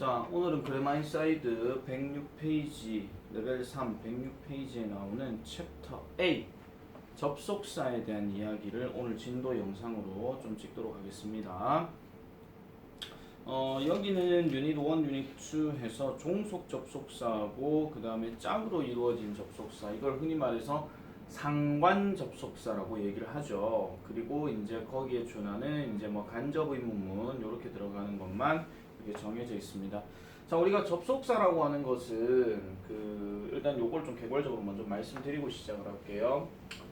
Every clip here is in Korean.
자, 오늘은 그래마인사이드 106페이지 레벨 3 106페이지에 나오는 챕터 A 접속사에 대한 이야기를 오늘 진도 영상으로 좀 찍도록 하겠습니다. 어, 여기는 유닛 1, 유닛 2 해서 종속 접속사하고 그 다음에 짝으로 이루어진 접속사 이걸 흔히 말해서 상관 접속사라고 얘기를 하죠. 그리고 이제 거기에 준하는 이제 뭐 간접 의문문 이렇게 들어가는 것만 이게 정해져 있습니다. 자, 우리가 접속사라고 하는 것은 그 일단 요걸 좀 개괄적으로 먼저 말씀드리고 시작을 할게요.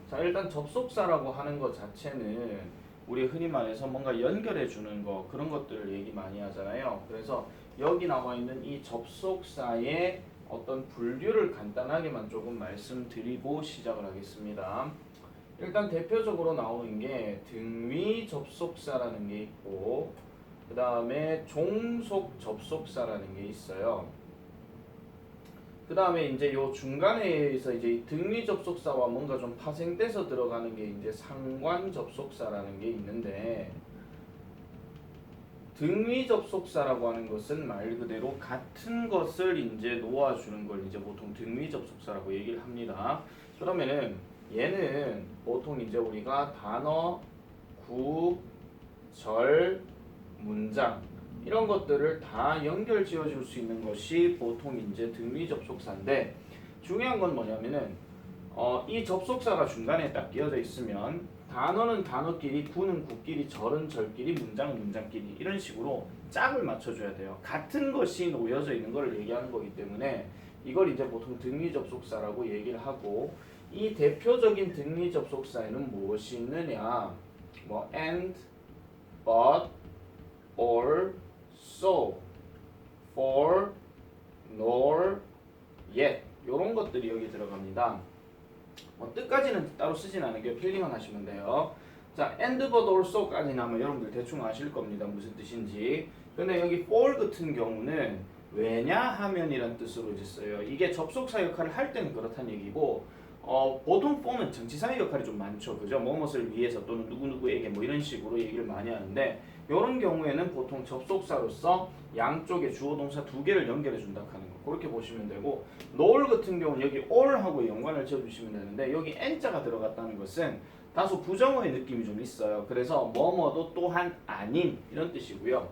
자, 일단 접속사라고 하는 것 자체는 우리 흔히 말해서 뭔가 연결해 주는 거 그런 것들을 얘기 많이 하잖아요. 그래서 여기 나와 있는 이 접속사의 어떤 분류를 간단하게만 조금 말씀드리고 시작을 하겠습니다. 일단 대표적으로 나오는 게 등위 접속사라는 게 있고 그 다음에 종속 접속사라는 게 있어요. 그 다음에 이제 요 중간에서 이제 이 등위 접속사와 뭔가 좀 파생돼서 들어가는 게 이제 상관 접속사라는 게 있는데 등위 접속사라고 하는 것은 말 그대로 같은 것을 이제 놓아주는 걸 이제 보통 등위 접속사라고 얘기를 합니다. 그러면은 얘는 보통 이제 우리가 단어, 구, 절, 문장 이런 것들을 다 연결 지어줄 수 있는 것이 보통 이제 등위 접속사인데 중요한 건 뭐냐면은 어, 이 접속사가 중간에 딱 끼어져 있으면 단어는 단어끼리, 구는 구끼리, 절은 절끼리, 문장은 문장끼리 이런 식으로 짝을 맞춰줘야 돼요. 같은 것이 놓여져 있는 걸 얘기하는 거기 때문에 이걸 이제 보통 등위 접속사라고 얘기를 하고 이 대표적인 등위 접속사에는 무엇이 있느냐? 뭐 and, but, or, so, for, nor, yet 이런 것들이 여기 들어갑니다. 뭐 뜻까지는 따로 쓰진 않은 게 필링만 하시면 돼요. 자, and but also까지는 아마 여러분들 대충 아실 겁니다. 무슨 뜻인지. 근데 여기 for 같은 경우는 왜냐 하면이란 뜻으로 이제 써요. 이게 접속사 역할을 할 때는 그렇다는 얘기고 어, 보통 for는 정치사의 역할이 좀 많죠. 그죠? 무엇을 위해서 또는 누구누구에게 뭐 이런 식으로 얘기를 많이 하는데 이런 경우에는 보통 접속사로서 양쪽에 주어 동사 두 개를 연결해 준다 하는 거. 그렇게 보시면 되고 nor 같은 경우는 여기 all하고 연관을 지어 주시면 되는데 여기 n자가 들어갔다는 것은 다소 부정어의 느낌이 좀 있어요. 그래서 뭐뭐도 또한 아닌 이런 뜻이고요.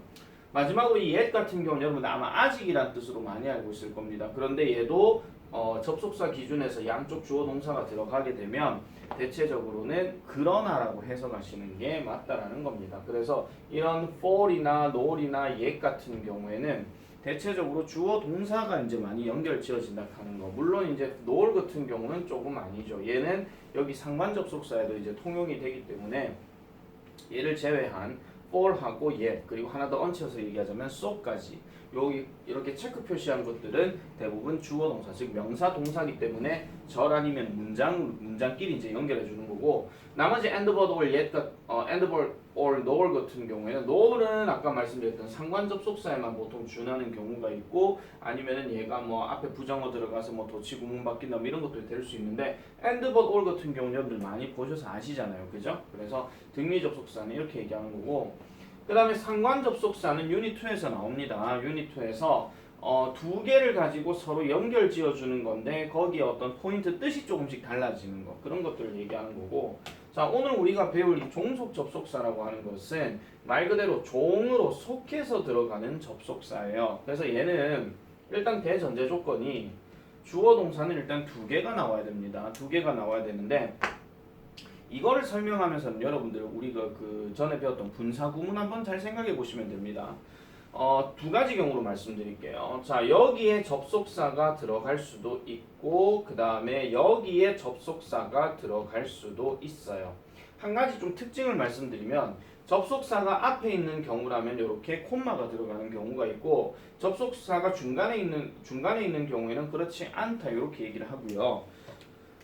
마지막으로 이 yet 같은 경우는 여러분 아마 아직이란 뜻으로 많이 알고 있을 겁니다. 그런데 얘도 어, 접속사 기준에서 양쪽 주어 동사가 들어가게 되면 대체적으로는 그러나라고 해석하시는 게 맞다라는 겁니다. 그래서 이런 for이나 nor이나 yet 같은 경우에는 대체적으로 주어 동사가 이제 많이 연결 지어진다 하는 거. 물론 이제 nor 같은 경우는 조금 아니죠. 얘는 여기 상관 접속사에도 이제 통용이 되기 때문에 얘를 제외한 for하고 yet 그리고 하나 더 얹혀서 얘기하자면 so까지 여기 이렇게 체크 표시한 것들은 대부분 주어 동사 즉 명사 동사기 때문에 절 아니면 문장 문장끼리 이제 연결해 주는 거고 나머지 and but or yet 같- 어 and but or nor 같은 경우에는 nor은 아까 말씀드렸던 상관 접속사에만 보통 준하는 경우가 있고 아니면은 얘가 뭐 앞에 부정어 들어가서 뭐 도치 구문 바뀐다 뭐 이런 것도 될 수 있는데 and but or 같은 경우는 여러분들 많이 보셔서 아시잖아요. 그죠? 그래서 등리 접속사는 이렇게 얘기하는 거고 그 다음에 상관 접속사는 유닛 2에서 나옵니다. 유닛 2에서 어, 두 개를 가지고 서로 연결 지어주는 건데 거기에 어떤 포인트 뜻이 조금씩 달라지는 거 그런 것들을 얘기하는 거고 자 오늘 우리가 배울 이 종속 접속사라고 하는 것은 말 그대로 종으로 속해서 들어가는 접속사예요. 그래서 얘는 일단 대전제 조건이 주어 동사는 일단 두 개가 나와야 됩니다. 두 개가 나와야 되는데 이거를 설명하면서는 여러분들 우리가 그 전에 배웠던 분사 구문 한번 잘 생각해 보시면 됩니다. 어, 두 가지 경우로 말씀드릴게요. 자, 여기에 접속사가 들어갈 수도 있고, 그 다음에 여기에 접속사가 들어갈 수도 있어요. 한 가지 좀 특징을 말씀드리면, 접속사가 앞에 있는 경우라면 이렇게 콤마가 들어가는 경우가 있고, 접속사가 중간에 있는 중간에 있는 경우에는 그렇지 않다 이렇게 얘기를 하고요.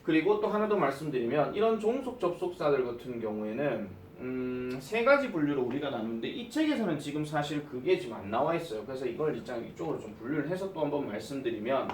그리고 또 하나 더 말씀드리면 이런 종속 접속사들 같은 경우에는 음, 세 가지 분류로 우리가 나누는데 이 책에서는 지금 사실 그게 지금 안 나와 있어요. 그래서 이걸 일단 이쪽으로 좀 분류를 해서 또 한번 말씀드리면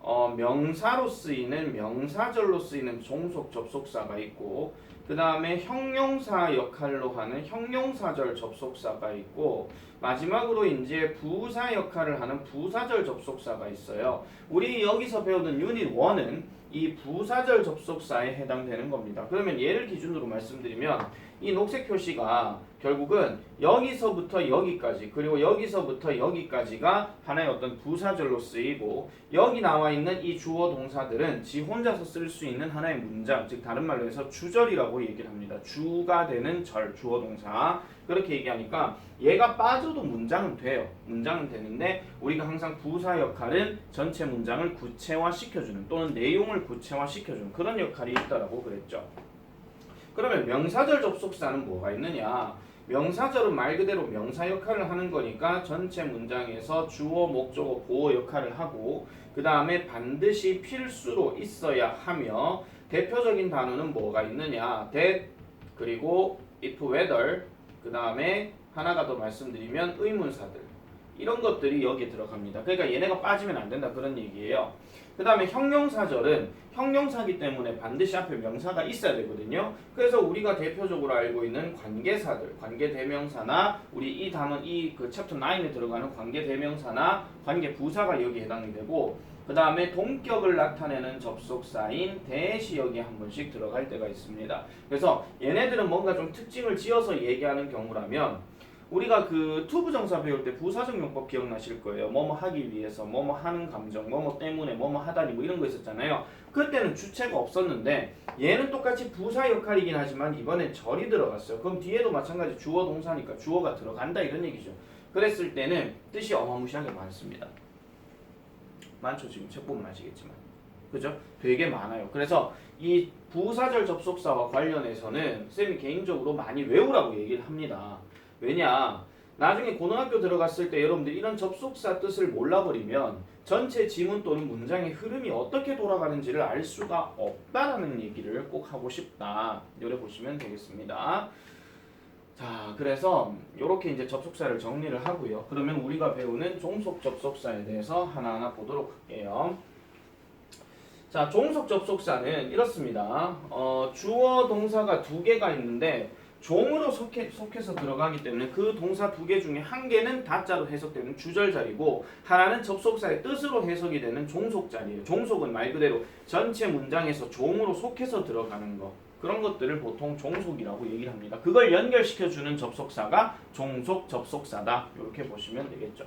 어, 명사로 쓰이는 명사절로 쓰이는 종속 접속사가 있고 그 다음에 형용사 역할로 하는 형용사절 접속사가 있고 마지막으로 이제 부사 역할을 하는 부사절 접속사가 있어요. 우리 여기서 배우는 유닛 1은 이 부사절 접속사에 해당되는 겁니다. 그러면 얘를 기준으로 말씀드리면 이 녹색 표시가 결국은 여기서부터 여기까지 그리고 여기서부터 여기까지가 하나의 어떤 부사절로 쓰이고 여기 나와 있는 이 주어 동사들은 지 혼자서 쓸 수 있는 하나의 문장 즉 다른 말로 해서 주절이라고 얘기를 합니다. 주가 되는 절 주어 동사 그렇게 얘기하니까 얘가 빠져도 문장은 돼요. 문장은 되는데 우리가 항상 부사 역할은 전체 문장을 구체화시켜주는 또는 내용을 구체화시켜주는 그런 역할이 있다라고 그랬죠. 그러면 명사절 접속사는 뭐가 있느냐? 명사절은 말 그대로 명사 역할을 하는 거니까 전체 문장에서 주어, 목적어, 보어 역할을 하고 그 다음에 반드시 필수로 있어야 하며 대표적인 단어는 뭐가 있느냐? that 그리고 if whether 그 다음에 하나가 더 말씀드리면 의문사들 이런 것들이 여기에 들어갑니다. 그러니까 얘네가 빠지면 안 된다 그런 얘기예요. 그 다음에 형용사절은 형용사기 때문에 반드시 앞에 명사가 있어야 되거든요. 그래서 우리가 대표적으로 알고 있는 관계사들, 관계대명사나 우리 이 단원 이그 챕터 9에 들어가는 관계대명사나 관계부사가 여기 해당이 되고 그 다음에 동격을 나타내는 접속사인 대시 여기 한 번씩 들어갈 때가 있습니다. 그래서 얘네들은 뭔가 좀 특징을 지어서 얘기하는 경우라면 우리가 그 투부 정사 배울 때 부사적 용법 기억나실 거예요. 뭐뭐 하기 위해서, 뭐뭐 하는 감정, 뭐뭐 때문에, 뭐뭐 하다니 뭐 이런 거 있었잖아요. 그때는 주체가 없었는데 얘는 똑같이 부사 역할이긴 하지만 이번엔 절이 들어갔어요. 그럼 뒤에도 마찬가지 주어 동사니까 주어가 들어간다 이런 얘기죠. 그랬을 때는 뜻이 어마무시하게 많습니다. 많죠 지금 책 보면 아시겠지만. 그죠? 되게 많아요. 그래서 이 부사절 접속사와 관련해서는 쌤이 개인적으로 많이 외우라고 얘기를 합니다. 왜냐? 나중에 고등학교 들어갔을 때 여러분들 이런 접속사 뜻을 몰라버리면 전체 지문 또는 문장의 흐름이 어떻게 돌아가는지를 알 수가 없다라는 얘기를 꼭 하고 싶다. 요래 보시면 되겠습니다. 자, 그래서 이렇게 이제 접속사를 정리를 하고요. 그러면 우리가 배우는 종속 접속사에 대해서 하나하나 보도록 할게요. 자, 종속 접속사는 이렇습니다. 어, 주어 동사가 두 개가 있는데 종으로 속해, 속해서 들어가기 때문에 그 동사 두 개 중에 한 개는 다자로 해석되는 주절자리고 하나는 접속사의 뜻으로 해석이 되는 종속자리예요. 종속은 말 그대로 전체 문장에서 종으로 속해서 들어가는 거. 그런 것들을 보통 종속이라고 얘기를 합니다. 그걸 연결시켜주는 접속사가 종속 접속사다. 이렇게 보시면 되겠죠.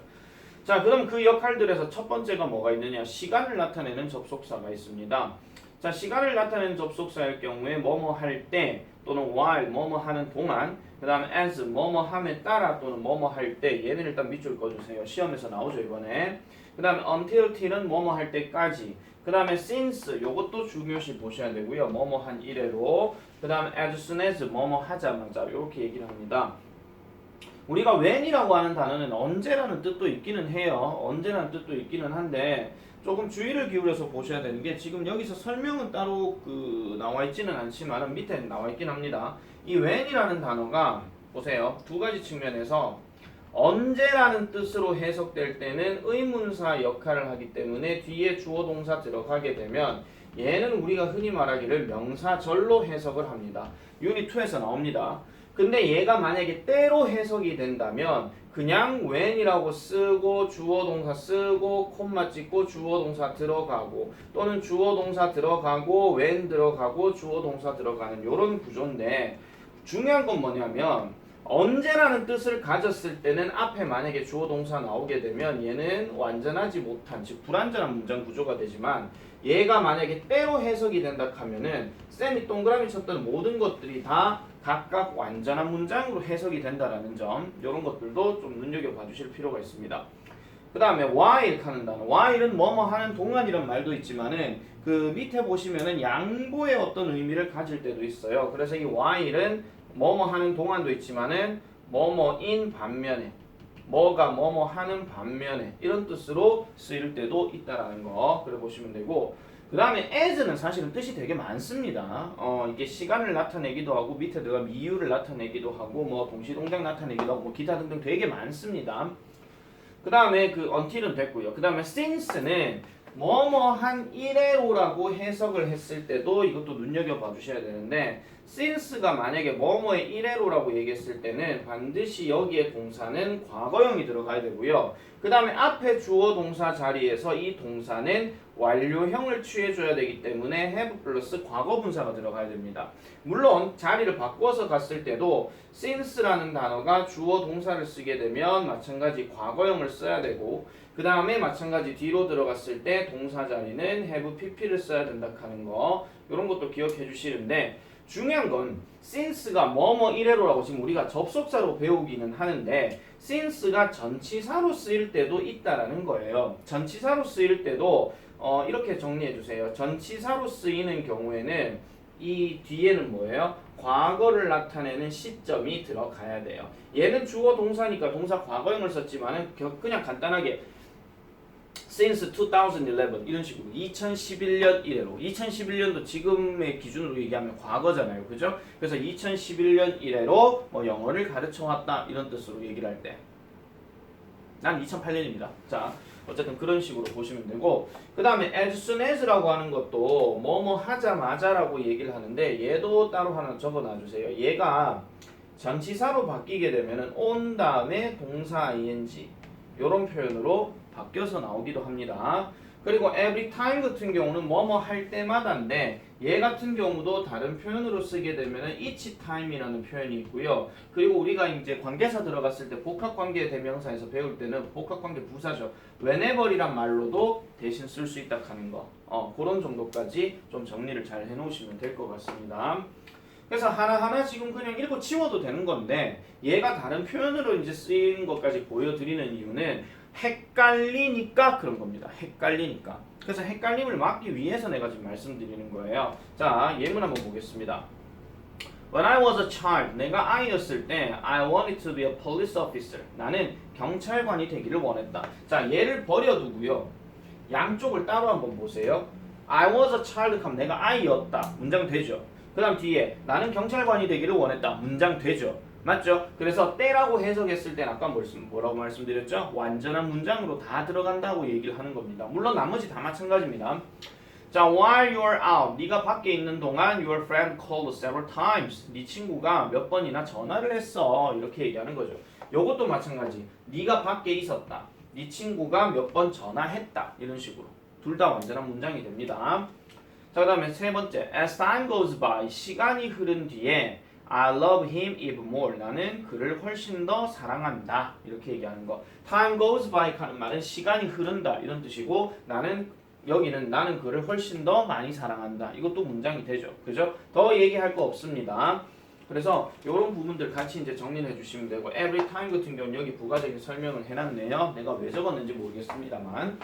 자, 그럼 그 역할들에서 첫 번째가 뭐가 있느냐? 시간을 나타내는 접속사가 있습니다. 자, 시간을 나타내는 접속사일 경우에 뭐뭐 할 때 또는 while 뭐뭐 하는 동안 그 다음에 as 뭐뭐 함에 따라 또는 뭐뭐 할 때 얘는 일단 밑줄 꺼주세요. 시험에서 나오죠 이번에. 그 다음에 until till은 뭐뭐 할 때까지 그 다음에 since 요것도 중요시 보셔야 되고요. 뭐뭐 한 이래로 그 다음에 as soon as 뭐뭐 하자마자 이렇게 얘기를 합니다. 우리가 when이라고 하는 단어는 언제라는 뜻도 있기는 해요. 언제라는 뜻도 있기는 한데 조금 주의를 기울여서 보셔야 되는 게 지금 여기서 설명은 따로 그 나와 있지는 않지만 밑에 나와 있긴 합니다. 이 when이라는 단어가 보세요. 두 가지 측면에서 언제라는 뜻으로 해석될 때는 의문사 역할을 하기 때문에 뒤에 주어 동사 들어가게 되면 얘는 우리가 흔히 말하기를 명사절로 해석을 합니다. 유닛 2에서 나옵니다. 근데 얘가 만약에 때로 해석이 된다면 그냥 when이라고 쓰고 주어 동사 쓰고 콤마 찍고 주어 동사 들어가고 또는 주어 동사 들어가고 when 들어가고 주어 동사 들어가는 이런 구조인데 중요한 건 뭐냐면 언제라는 뜻을 가졌을 때는 앞에 만약에 주어 동사 나오게 되면 얘는 완전하지 못한 즉 불완전한 문장 구조가 되지만 얘가 만약에 때로 해석이 된다 하면은 쌤이 동그라미 쳤던 모든 것들이 다 각각 완전한 문장으로 해석이 된다라는 점 이런 것들도 좀 눈여겨봐 주실 필요가 있습니다. 그 다음에 while 하는 단어 while은 뭐뭐 하는 동안이란 말도 있지만은 그 밑에 보시면은 양보의 어떤 의미를 가질 때도 있어요. 그래서 이 while은 뭐뭐 하는 동안도 있지만은 뭐뭐인 반면에 뭐가 뭐뭐 하는 반면에 이런 뜻으로 쓰일 때도 있다라는 거 그래 보시면 되고 그 다음에 as는 사실은 뜻이 되게 많습니다. 어 이게 시간을 나타내기도 하고 밑에 들어가 미유를 나타내기도 하고 뭐 동시동작 나타내기도 하고 뭐 기타 등등 되게 많습니다. 그 다음에 그 until은 됐고요. 그 다음에 since는 뭐뭐한 이래로라고 해석을 했을 때도 이것도 눈여겨봐 주셔야 되는데 since가 만약에 뭐뭐의 일회로라고 얘기했을 때는 반드시 여기에 동사는 과거형이 들어가야 되고요. 그 다음에 앞에 주어 동사 자리에서 이 동사는 완료형을 취해줘야 되기 때문에 have 플러스 과거 분사가 들어가야 됩니다. 물론 자리를 바꿔서 갔을 때도 since라는 단어가 주어 동사를 쓰게 되면 마찬가지 과거형을 써야 되고 그 다음에 마찬가지 뒤로 들어갔을 때 동사 자리는 have pp를 써야 된다 하는 거 이런 것도 기억해 주시는데 중요한 건 since가 뭐뭐 이래로라고 지금 우리가 접속사로 배우기는 하는데 since가 전치사로 쓰일 때도 있다라는 거예요. 전치사로 쓰일 때도 어, 이렇게 정리해 주세요. 전치사로 쓰이는 경우에는 이 뒤에는 뭐예요? 과거를 나타내는 시점이 들어가야 돼요. 얘는 주어 동사니까 동사 과거형을 썼지만은 겨- 그냥 간단하게 since 2011 이런 식으로 2011년 이래로 2011년도 지금의 기준으로 얘기하면 과거잖아요. 그죠? 그래서 2011년 이래로 뭐 영어를 가르쳐 왔다 이런 뜻으로 얘기를 할 때. 난 2008년입니다. 자, 어쨌든 그런 식으로 보시면 되고 그 다음에 as soon as라고 하는 것도 뭐뭐 하자마자 라고 얘기를 하는데 얘도 따로 하나 적어 놔 주세요. 얘가 전치사로 바뀌게 되면은 on 다음에 동사 ing 이런 표현으로 바뀌어서 나오기도 합니다. 그리고 every time 같은 경우는 뭐뭐 할 때마다인데 얘 같은 경우도 다른 표현으로 쓰게 되면은 each time이라는 표현이 있고요. 그리고 우리가 이제 관계사 들어갔을 때 복합관계 대명사에서 배울 때는 복합관계 부사죠. whenever이란 말로도 대신 쓸 수 있다 하는 거. 어, 그런 정도까지 좀 정리를 잘 해놓으시면 될 것 같습니다. 그래서 하나하나 지금 그냥 읽고 치워도 되는 건데 얘가 다른 표현으로 이제 쓰인 것까지 보여드리는 이유는 헷갈리니까 그런 겁니다. 헷갈리니까. 그래서 헷갈림을 막기 위해서 내가 지금 말씀드리는 거예요. 자, 예문 한번 보겠습니다. When I was a child, 내가 아이였을 때 I wanted to be a police officer. 나는 경찰관이 되기를 원했다. 자, 얘를 버려두고요. 양쪽을 따로 한번 보세요. I was a child 하면 내가 아이였다. 문장 되죠. 그 다음 뒤에 나는 경찰관이 되기를 원했다. 문장 되죠. 맞죠? 그래서 때라고 해석했을 땐 아까 말씀, 뭐라고 말씀드렸죠? 완전한 문장으로 다 들어간다고 얘기를 하는 겁니다. 물론 나머지 다 마찬가지입니다. 자, while you're out, 네가 밖에 있는 동안 your friend called several times. 네 친구가 몇 번이나 전화를 했어. 이렇게 얘기하는 거죠. 요것도 마찬가지. 네가 밖에 있었다. 네 친구가 몇 번 전화했다. 이런 식으로. 둘 다 완전한 문장이 됩니다. 자, 그다음에 세 번째. As time goes by, 시간이 흐른 뒤에 I love him even more. 나는 그를 훨씬 더 사랑한다. 이렇게 얘기하는 거. Time goes by 하는 말은 시간이 흐른다 이런 뜻이고 나는 여기는 나는 그를 훨씬 더 많이 사랑한다. 이것도 문장이 되죠. 그죠? 더 얘기할 거 없습니다. 그래서 이런 부분들 같이 이제 정리해 주시면 되고 every time 같은 경우는 여기 부가적인 설명을 해놨네요. 내가 왜 적었는지 모르겠습니다만.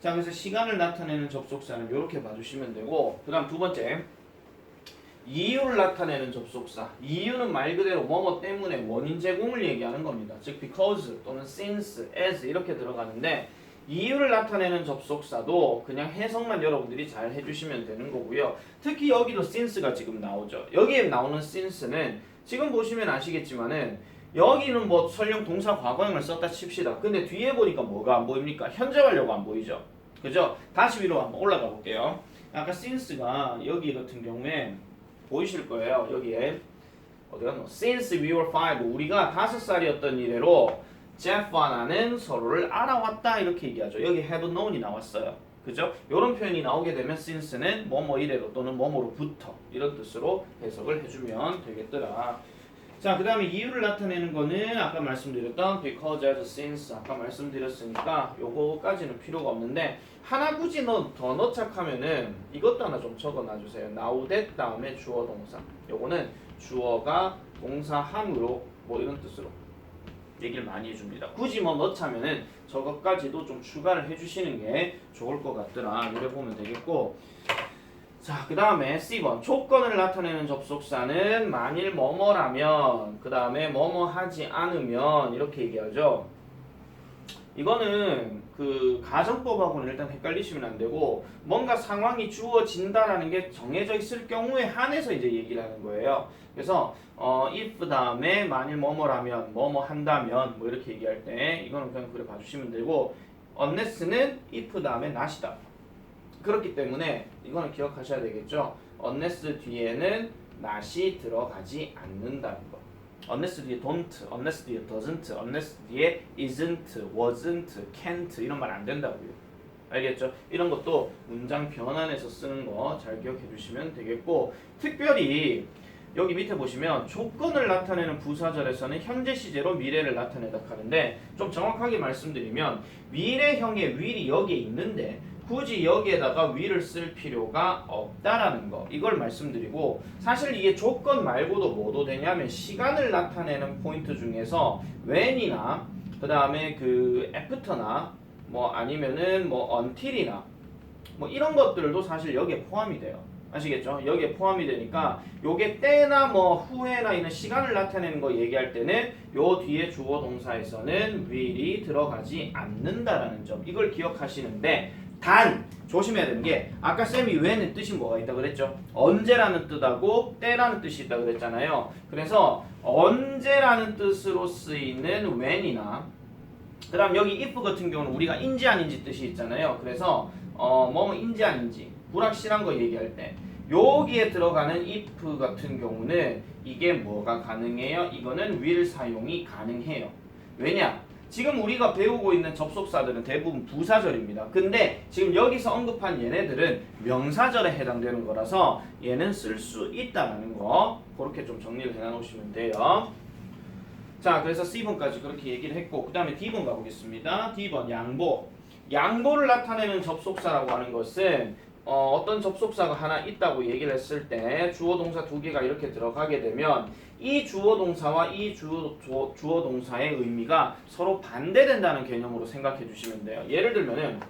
자, 그래서 시간을 나타내는 접속사는 이렇게 봐주시면 되고 그 다음 두 번째 이유를 나타내는 접속사. 이유는 말 그대로 뭐뭐 때문에 원인 제공을 얘기하는 겁니다. 즉 because 또는 since, as 이렇게 들어가는데 이유를 나타내는 접속사도 그냥 해석만 여러분들이 잘 해주시면 되는 거고요. 특히 여기도 since가 지금 나오죠. 여기에 나오는 since는 지금 보시면 아시겠지만은 여기는 뭐 설령 동사 과거형을 썼다 칩시다. 근데 뒤에 보니까 뭐가 안 보입니까? 현재 완료가 안 보이죠. 그죠? 다시 위로 한번 올라가 볼게요. 아까 since가 여기 같은 경우에 보이실 거예요. 여기에 어디 갔노? Since we were five, 우리가 다섯 살이었던 이래로 Jeff와 나는 서로를 알아왔다 이렇게 얘기하죠. 여기 have known이 나왔어요. 그죠? 이런 표현이 나오게 되면 since는 뭐뭐 이래로 또는 뭐뭐로부터 이런 뜻으로 해석을 해주면 되겠더라. 자, 그 다음에 이유를 나타내는 거는 아까 말씀드렸던 because, as, since 아까 말씀드렸으니까 요거까지는 필요가 없는데 하나 굳이 너, 더 넣착하면은 이것도 하나 좀 적어 놔 주세요. now that 다음에 주어 동사. 요거는 주어가 동사함으로 뭐 이런 뜻으로 얘기를 많이 해줍니다. 굳이 뭐 넣자면은 저것까지도 좀 추가를 해주시는 게 좋을 것 같더라. 이래 보면 되겠고. 자, 그 다음에 C번 조건을 나타내는 접속사는 만일 뭐뭐라면 그 다음에 뭐뭐 하지 않으면 이렇게 얘기하죠. 이거는 그 가정법하고는 일단 헷갈리시면 안 되고 뭔가 상황이 주어진다라는 게 정해져 있을 경우에 한해서 이제 얘기를 하는 거예요. 그래서 어 if 다음에 만일 뭐뭐라면 뭐뭐 한다면 뭐 이렇게 얘기할 때 이거는 그냥 그래 봐주시면 되고 unless는 if 다음에 not이다. 그렇기 때문에 이거는 기억하셔야 되겠죠. unless 뒤에는 not이 들어가지 않는다는 거. unless 뒤에 don't, unless 뒤에 doesn't, unless 뒤에 isn't, wasn't, can't 이런 말 안 된다고요. 알겠죠? 이런 것도 문장 변환해서 쓰는 거 잘 기억해 주시면 되겠고 특별히 여기 밑에 보시면 조건을 나타내는 부사절에서는 현재 시제로 미래를 나타내다 하는데 좀 정확하게 말씀드리면 미래형의 will이 여기에 있는데 굳이 여기에다가 will을 쓸 필요가 없다라는 거 이걸 말씀드리고 사실 이게 조건 말고도 뭐도 되냐면 시간을 나타내는 포인트 중에서 when이나 그 다음에 그 after나 뭐 아니면은 뭐 until이나 뭐 이런 것들도 사실 여기에 포함이 돼요. 아시겠죠? 여기에 포함이 되니까 요게 때나 뭐 후에나 있는 시간을 나타내는 거 얘기할 때는 요 뒤에 주어 동사에서는 will이 들어가지 않는다라는 점 이걸 기억하시는데 단 조심해야 되는 게 아까 쌤이 when의 뜻이 뭐가 있다 그랬죠? 언제라는 뜻하고 때라는 뜻이 있다 그랬잖아요. 그래서 언제라는 뜻으로 쓰이는 when이나 그다음 여기 if 같은 경우는 우리가 인지 아닌지 뜻이 있잖아요. 그래서 어뭐 인지 아닌지 불확실한 거 얘기할 때 여기에 들어가는 if 같은 경우는 이게 뭐가 가능해요? 이거는 will 사용이 가능해요. 왜냐? 지금 우리가 배우고 있는 접속사들은 대부분 부사절입니다. 근데 지금 여기서 언급한 얘네들은 명사절에 해당되는 거라서 얘는 쓸 수 있다라는 거 그렇게 좀 정리를 해 놓으시면 돼요. 자, 그래서 C번까지 그렇게 얘기를 했고 그 다음에 D번 가보겠습니다. D번 양보. 양보를 나타내는 접속사라고 하는 것은 어, 떤 접속사가 하나 있다고 얘기를 했을 때 주어 동사 두 개가 이렇게 들어가게 되면 이 주어 동사와 이 주어, 주어, 주어 동사의 의미가 서로 반대된다는 개념으로 생각해 주시면 돼요. 예를 들면은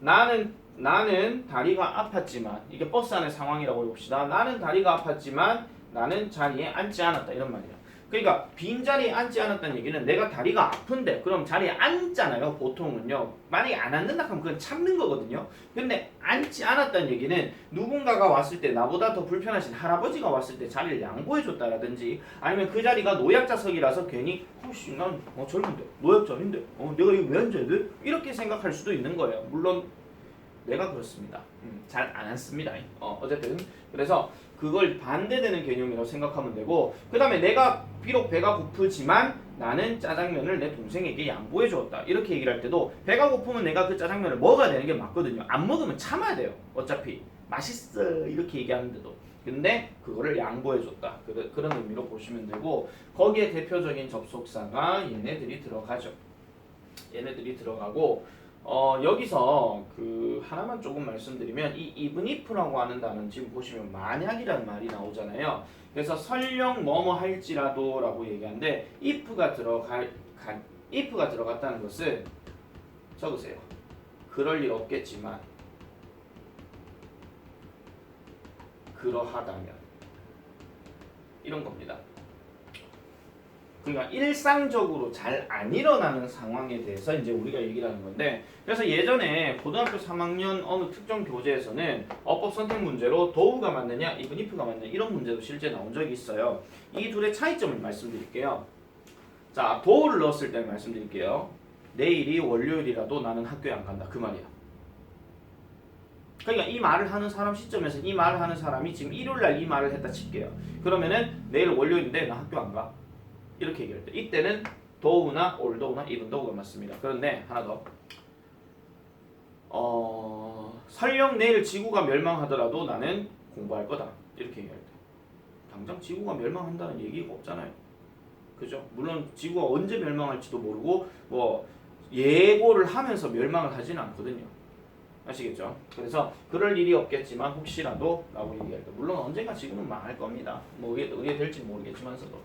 나는 나는 다리가 아팠지만 이게 버스 안의 상황이라고 해봅시다. 나는 다리가 아팠지만 나는 자리에 앉지 않았다 이런 말이에요. 그러니까 빈자리에 앉지 않았다는 얘기는 내가 다리가 아픈데 그럼 자리에 앉잖아요 보통은요. 만약에 안 앉는다 하면 그건 참는 거거든요. 근데 앉지 않았다는 얘기는 누군가가 왔을 때 나보다 더 불편하신 할아버지가 왔을 때 자리를 양보해 줬다라든지 아니면 그 자리가 노약자석이라서 괜히 혹시 난 어, 젊은데 노약자인데 어, 내가 이거 왜 앉아야 돼? 이렇게 생각할 수도 있는 거예요. 물론 내가 그렇습니다. 음, 잘안 앉습니다. 어, 어쨌든 그래서 그걸 반대되는 개념이라고 생각하면 되고 그 다음에 내가 비록 배가 고프지만 나는 짜장면을 내 동생에게 양보해 주었다. 이렇게 얘기를 할 때도 배가 고프면 내가 그 짜장면을 먹어야 되는 게 맞거든요. 안 먹으면 참아야 돼요. 어차피. 맛있어. 이렇게 얘기하는데도. 근데 그거를 양보해 줬다. 그, 그런 의미로 보시면 되고 거기에 대표적인 접속사가 얘네들이 들어가죠. 얘네들이 들어가고 어, 여기서 그 하나만 조금 말씀드리면 이 even if라고 하는 단어는 지금 보시면 만약이라는 말이 나오잖아요. 그래서 설령 뭐뭐 할지라도라고 얘기하는데 if가 들어갈 가, if가 들어갔다는 것은 적으세요. 그럴 일 없겠지만 그러하다면 이런 겁니다. 그러니까 일상적으로 잘 안 일어나는 상황에 대해서 이제 우리가 얘기를 하는 건데 그래서 예전에 고등학교 3학년 어느 특정 교재에서는 어법 선택 문제로 도우가 맞느냐 이분 if가 맞느냐 이런 문제도 실제 나온 적이 있어요. 이 둘의 차이점을 말씀드릴게요. 자 도우를 넣었을 때 말씀드릴게요. 내일이 월요일이라도 나는 학교에 안 간다 그 말이야. 그러니까 이 말을 하는 사람 시점에서 이 말을 하는 사람이 지금 일요일 날 이 말을 했다 칠게요. 그러면은 내일 월요일인데 나 학교 안 가. 이렇게 얘기할 때 이때는 도우나 올도우나 이분 도우가 맞습니다. 그런데 하나 더. 어, 설령 내일 지구가 멸망하더라도 나는 공부할 거다. 이렇게 얘기할 때. 당장 지구가 멸망한다는 얘기가 없잖아요. 그죠? 물론 지구가 언제 멸망할지도 모르고 뭐 예고를 하면서 멸망을 하지는 않거든요. 아시겠죠? 그래서 그럴 일이 없겠지만 혹시라도 라고 얘기할 때 물론 언젠가 지구는 망할 겁니다. 뭐 의해, 의해될지 모르겠지만서도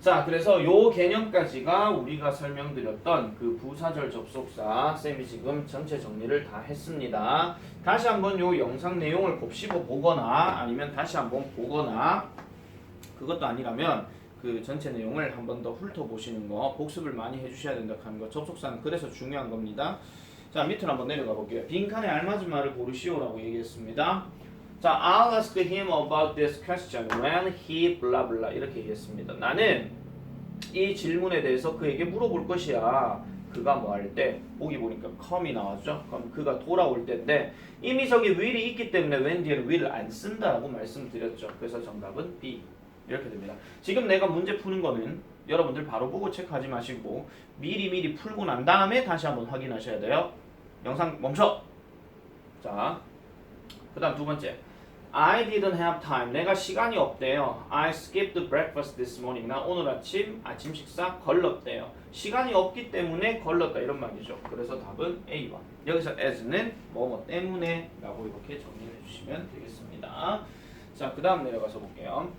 자, 그래서 요 개념까지가 우리가 설명드렸던 그 부사절 접속사 쌤이 지금 전체 정리를 다 했습니다. 다시 한번 요 영상 내용을 곱씹어 보거나 아니면 다시 한번 보거나 그것도 아니라면 그 전체 내용을 한 번 더 훑어보시는 거 복습을 많이 해주셔야 된다 하는 거 접속사는 그래서 중요한 겁니다. 자 밑으로 한번 내려가 볼게요. 빈칸에 알맞은 말을 고르시오라고 얘기했습니다. 자, I'll ask him about this question when he blah blah 이렇게 얘기했습니다. 나는 이 질문에 대해서 그에게 물어볼 것이야. 그가 뭐 할 때 보기 보니까 come이 나왔죠. 그럼 그가 돌아올 때인데 이미 저기 will이 있기 때문에 when 뒤에는 will을 안 쓴다라고 말씀드렸죠. 그래서 정답은 B 이렇게 됩니다. 지금 내가 문제 푸는 거는 여러분들 바로 보고 체크하지 마시고 미리 미리 풀고 난 다음에 다시 한번 확인하셔야 돼요. 영상 멈춰. 자, 그다음 두 번째. I didn't have time. 내가 시간이 없대요. I skipped breakfast this morning. 나 오늘 아침 아침 식사 걸렀대요. 시간이 없기 때문에 걸렀다 이런 말이죠. 그래서 답은 A번. 여기서 as는 뭐뭐 때문에 라고 이렇게 정리해 주시면 되겠습니다. 자, 그 다음 내려가서 볼게요.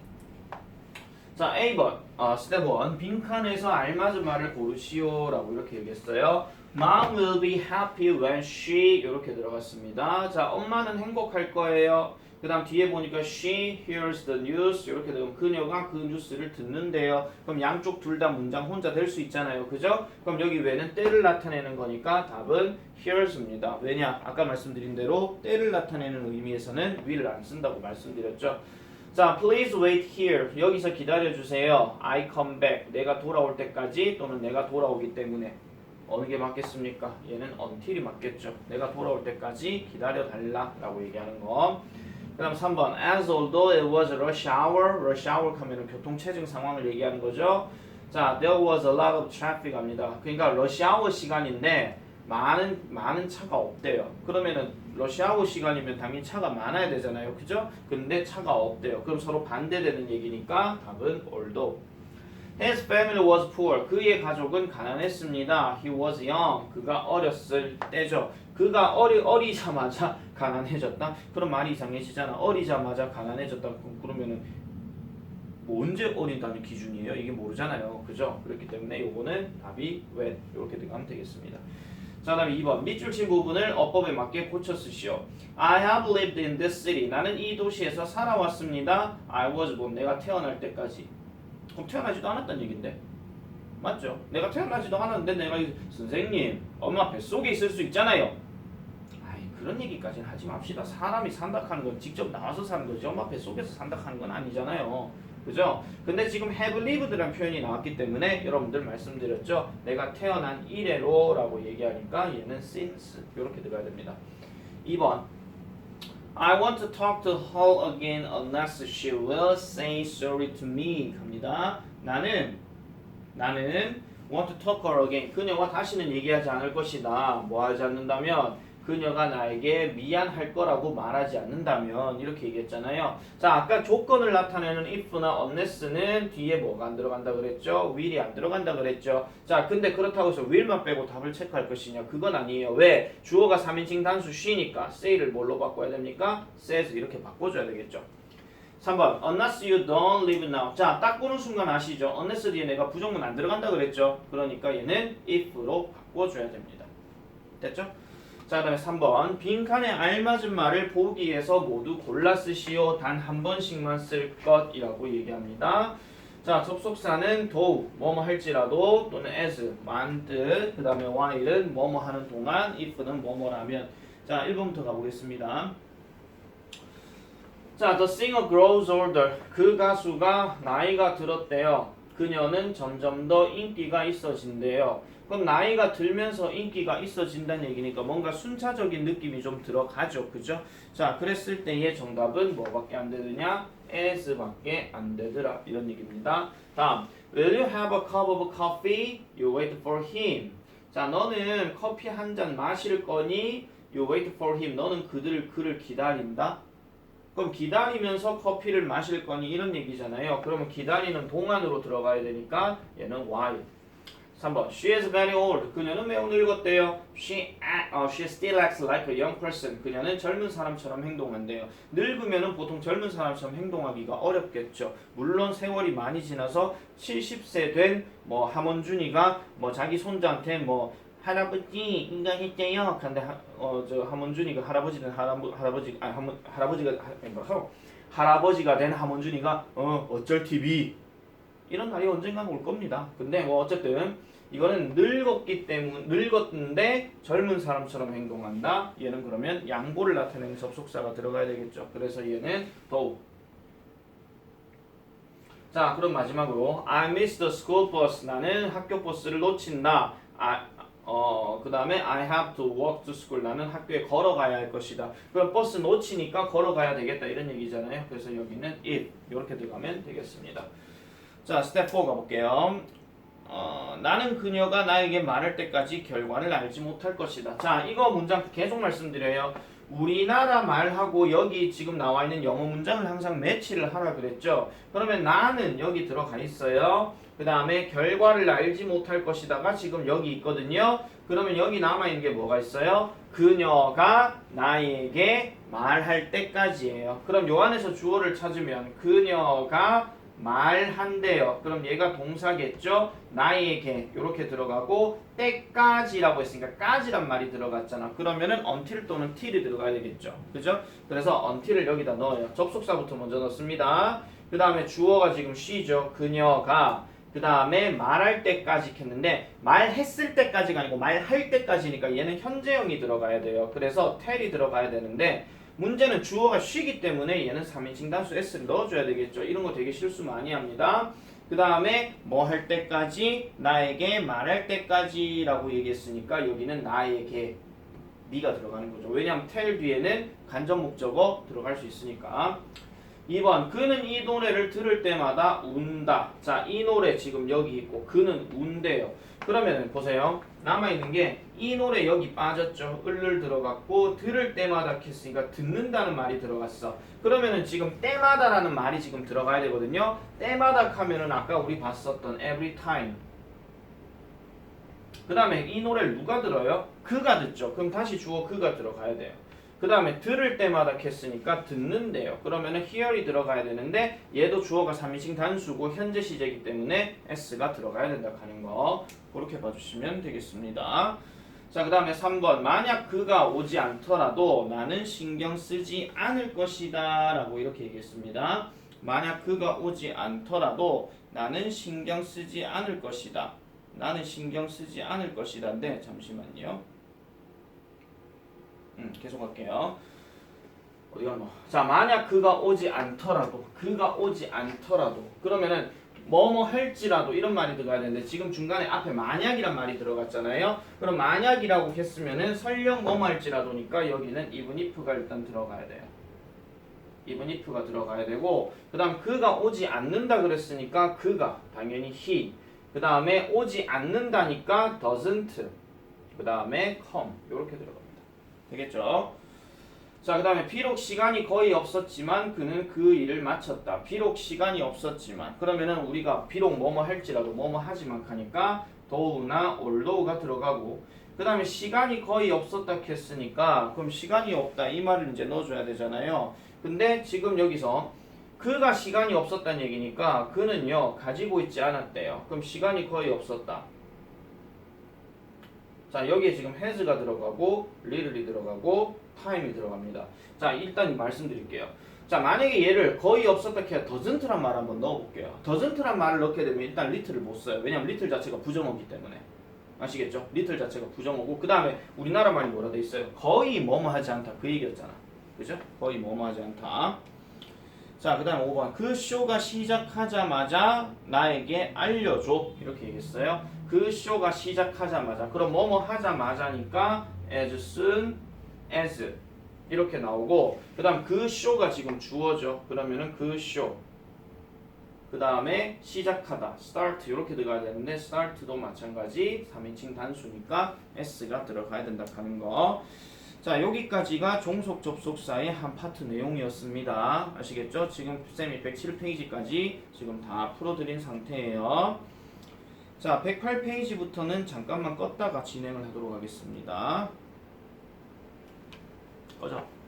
자, A번. 어, 스텝 1. 빈칸에서 알맞은 말을 고르시오 라고 이렇게 얘기했어요. Mom will be happy when she 이렇게 들어갔습니다. 자, 엄마는 행복할 거예요. 그 다음 뒤에 보니까 she hears the news 이렇게 되면 그녀가 그 뉴스를 듣는데요. 그럼 양쪽 둘 다 문장 혼자 될 수 있잖아요. 그죠? 그럼 여기 왜는 때를 나타내는 거니까 답은 hears입니다. 왜냐? 아까 말씀드린 대로 때를 나타내는 의미에서는 will을 안 쓴다고 말씀드렸죠. 자, please wait here. 여기서 기다려 주세요. I come back. 내가 돌아올 때까지 또는 내가 돌아오기 때문에 어느 게 맞겠습니까? 얘는 until이 맞겠죠. 내가 돌아올 때까지 기다려 달라 라고 얘기하는 거. 그 다음 3번 as although it was rush hour, rush hour 하면은 교통 체증 상황을 얘기하는 거죠. 자, there was a lot of traffic 합니다. 그러니까 rush hour 시간인데 많은 많은 차가 없대요. 그러면은 rush hour 시간이면 당연히 차가 많아야 되잖아요. 그죠? 근데 차가 없대요. 그럼 서로 반대되는 얘기니까 답은 although. His family was poor. 그의 가족은 가난했습니다. He was young. 그가 어렸을 때죠. 그가 어리 어리자마자 가난해졌다. 그럼 말이 이상해지잖아. 어리자마자 가난해졌다. 그러면은 뭐 언제 어린다는 기준이에요? 이게 모르잖아요. 그죠? 그렇기 때문에 요거는 답이 when 이렇게 들어가면 되겠습니다. 자, 다음에 2번 밑줄 친 부분을 어법에 맞게 고쳐 쓰시오. I have lived in this city. 나는 이 도시에서 살아왔습니다. I was born. 내가 태어날 때까지. 그럼 태어나지도 않았다는 얘긴데. 맞죠? 내가 태어나지도 않았는데 내가 이- 선생님 엄마 뱃속에 있을 수 있잖아요. 그런 얘기까지는 하지 맙시다. 사람이 산다 하는 건 직접 나와서 사는 거지 엄마 뱃속에서 산다 하는 건 아니잖아요. 그죠? 근데 지금 have lived라는 표현이 나왔기 때문에 여러분들 말씀드렸죠. 내가 태어난 이래로 라고 얘기하니까 얘는 since 이렇게 들어가야 됩니다. 2번 I want to talk to her again unless she will say sorry to me 합니다. 나는 나는 want to talk her again 그녀와 다시는 얘기하지 않을 것이다. 뭐 하지 않는다면 그녀가 나에게 미안할 거라고 말하지 않는다면 이렇게 얘기했잖아요. 자 아까 조건을 나타내는 if나 unless는 뒤에 뭐가 안 들어간다 그랬죠? will이 안 들어간다 그랬죠? 자 근데 그렇다고 해서 will만 빼고 답을 체크할 것이냐? 그건 아니에요. 왜? 주어가 3인칭 단수 she니까 say를 뭘로 바꿔야 됩니까? says 이렇게 바꿔줘야 되겠죠. 3번 unless you don't live now 자 딱 보는 순간 아시죠? unless 뒤에 내가 부정문 안 들어간다 그랬죠? 그러니까 얘는 if로 바꿔줘야 됩니다. 됐죠? 자, 그다음에 3번 빈칸에 알맞은 말을 보기에서 모두 골라 쓰시오. 단 한 번씩만 쓸 것이라고 얘기합니다. 자, 접속사는 do 뭐뭐 할지라도 또는 as 만뜻 그다음에 while은 뭐뭐 하는 동안 if는 뭐뭐라면 자, 1번부터 가보겠습니다. 자, the singer grows older. 그 가수가 나이가 들었대요. 그녀는 점점 더 인기가 있어진대요. 그럼 나이가 들면서 인기가 있어진다는 얘기니까 뭔가 순차적인 느낌이 좀 들어가죠. 그죠? 자, 그랬을 때의 정답은 뭐밖에 안 되느냐? as밖에 안 되더라. 이런 얘기입니다. 다음, will you have a cup of coffee? You wait for him. 자, 너는 커피 한 잔 마실 거니? You wait for him. 너는 그들 그를 기다린다. 그럼 기다리면서 커피를 마실 거니 이런 얘기잖아요. 그러면 기다리는 동안으로 들어가야 되니까 얘는 while. 3번 She is very old. 그녀는 매우 늙었대요. She, a- 어, she still acts like a young person. 그녀는 젊은 사람처럼 행동한대요. 늙으면은 보통 젊은 사람처럼 행동하기가 어렵겠죠. 물론 세월이 많이 지나서 70세 된 뭐 함원준이가 뭐 자기 손자한테 뭐 할아버지 인간했대요. 근데 어저 함원준이가 할아버지 된 할아버, 할아버지 아 함, 할아버지가 할아버지가 된 함원준이가 어 어쩔 TV 이런 날이 언젠간 올 겁니다. 근데 뭐 어쨌든 이거는 늙었기 때문 늙었는데 젊은 사람처럼 행동한다. 얘는 그러면 양보를 나타내는 접속사가 들어가야 되겠죠. 그래서 얘는 더욱 자, 그럼 마지막으로 I miss the school bus. 나는 학교 버스를 놓친다. 아, 어, 그 다음에 I have to walk to school. 나는 학교에 걸어가야 할 것이다. 그럼 버스 놓치니까 걸어가야 되겠다. 이런 얘기잖아요. 그래서 여기는 it. 이렇게 들어가면 되겠습니다. 자, 스텝 4 가볼게요. 어, 나는 그녀가 나에게 말할 때까지 결과를 알지 못할 것이다. 자, 이거 문장 계속 말씀드려요. 우리나라 말하고 여기 지금 나와 있는 영어 문장을 항상 매치를 하라 그랬죠. 그러면 나는 여기 들어가 있어요. 그 다음에 결과를 알지 못할 것이다가 지금 여기 있거든요. 그러면 여기 남아있는 게 뭐가 있어요? 그녀가 나에게 말할 때까지예요. 그럼 요 안에서 주어를 찾으면 그녀가 말한대요. 그럼 얘가 동사겠죠? 나에게 이렇게 들어가고 때까지라고 했으니까 까지란 말이 들어갔잖아. 그러면은 until 또는 till이 들어가야 되겠죠. 그죠? 그래서 until을 여기다 넣어요. 접속사부터 먼저 넣습니다. 그 다음에 주어가 지금 she죠. 그녀가 그 다음에 말할 때까지 했는데 말했을 때까지가 아니고 말할 때까지니까 얘는 현재형이 들어가야 돼요. 그래서 tell이 들어가야 되는데 문제는 주어가 쉬기 때문에 얘는 3인칭 단수 s를 넣어줘야 되겠죠. 이런 거 되게 실수 많이 합니다. 그 다음에 뭐 할 때까지 나에게 말할 때까지 라고 얘기했으니까 여기는 나에게 네가 들어가는 거죠. 왜냐하면 tell 뒤에는 간접 목적어 들어갈 수 있으니까. 2번 그는 이 노래를 들을 때마다 운다. 자, 이 노래 지금 여기 있고 그는 운대요. 그러면 보세요. 남아 있는 게 이 노래 여기 빠졌죠. 을을 들어갔고 들을 때마다 했으니까 듣는다는 말이 들어갔어. 그러면은 지금 때마다라는 말이 지금 들어가야 되거든요. 때마다 하면은 아까 우리 봤었던 every time. 그 다음에 이 노래를 누가 들어요? 그가 듣죠. 그럼 다시 주어 그가 들어가야 돼요. 그 다음에 들을 때마다 했으니까 듣는데요. 그러면은 hear이 들어가야 되는데 얘도 주어가 3인칭 단수고 현재 시제이기 때문에 s가 들어가야 된다 하는 거 그렇게 봐주시면 되겠습니다. 자, 그 다음에 3번 만약 그가 오지 않더라도 나는 신경 쓰지 않을 것이다 라고 이렇게 얘기했습니다. 만약 그가 오지 않더라도 나는 신경 쓰지 않을 것이다. 나는 신경 쓰지 않을 것이다인데 잠시만요. 음, 계속 할게요. 어디 갔노? 자, 만약 그가 오지 않더라도, 그가 오지 않더라도, 그러면은 뭐뭐 할지라도 이런 말이 들어가야 되는데 지금 중간에 앞에 만약이란 말이 들어갔잖아요. 그럼 만약이라고 했으면은 설령 뭐뭐 할지라도니까 여기는 even if가 일단 들어가야 돼요. even if가 들어가야 되고 그다음 그가 오지 않는다 그랬으니까 그가 당연히 he. 그 다음에 오지 않는다니까 doesn't. 그 다음에 come 이렇게 들어갑니다. 되겠죠? 자, 그 다음에 비록 시간이 거의 없었지만 그는 그 일을 마쳤다. 비록 시간이 없었지만 그러면은 우리가 비록 뭐뭐 할지라도 뭐뭐 하지만 하니까 더우나 올도우가 들어가고 그 다음에 시간이 거의 없었다 했으니까 그럼 시간이 없다 이 말을 이제 넣어줘야 되잖아요. 근데 지금 여기서 그가 시간이 없었다는 얘기니까 그는요 가지고 있지 않았대요. 그럼 시간이 거의 없었다. 자 여기에 지금 has가 들어가고 little이 들어가고 time이 들어갑니다. 자 일단 말씀드릴게요. 자 만약에 얘를 거의 없었다 해야 doesn't란 말 한번 넣어볼게요. doesn't란 말을 넣게 되면 일단 little을 못 써요. 왜냐면 little 자체가 부정어기 때문에 아시겠죠? little 자체가 부정어고 그 다음에 우리나라 말이 뭐라 돼 있어요? 거의 뭐뭐 하지 않다 그 얘기였잖아. 그죠? 거의 뭐뭐 하지 않다. 자, 그 다음 5번. 그 쇼가 시작하자마자 나에게 알려줘. 이렇게 얘기했어요. 그 쇼가 시작하자마자. 그럼 뭐뭐 하자마자니까 as soon as 이렇게 나오고 그 다음 그 쇼가 지금 주어져. 그러면은 그 쇼. 그 다음에 시작하다. start 이렇게 들어가야 되는데 start도 마찬가지 3인칭 단수니까 s가 들어가야 된다 하는 거. 자 여기까지가 종속 접속사의 한 파트 내용이었습니다. 아시겠죠? 지금 쌤이 107페이지까지 지금 다 풀어드린 상태예요. 자 108페이지부터는 잠깐만 껐다가 진행을 하도록 하겠습니다. 꺼져.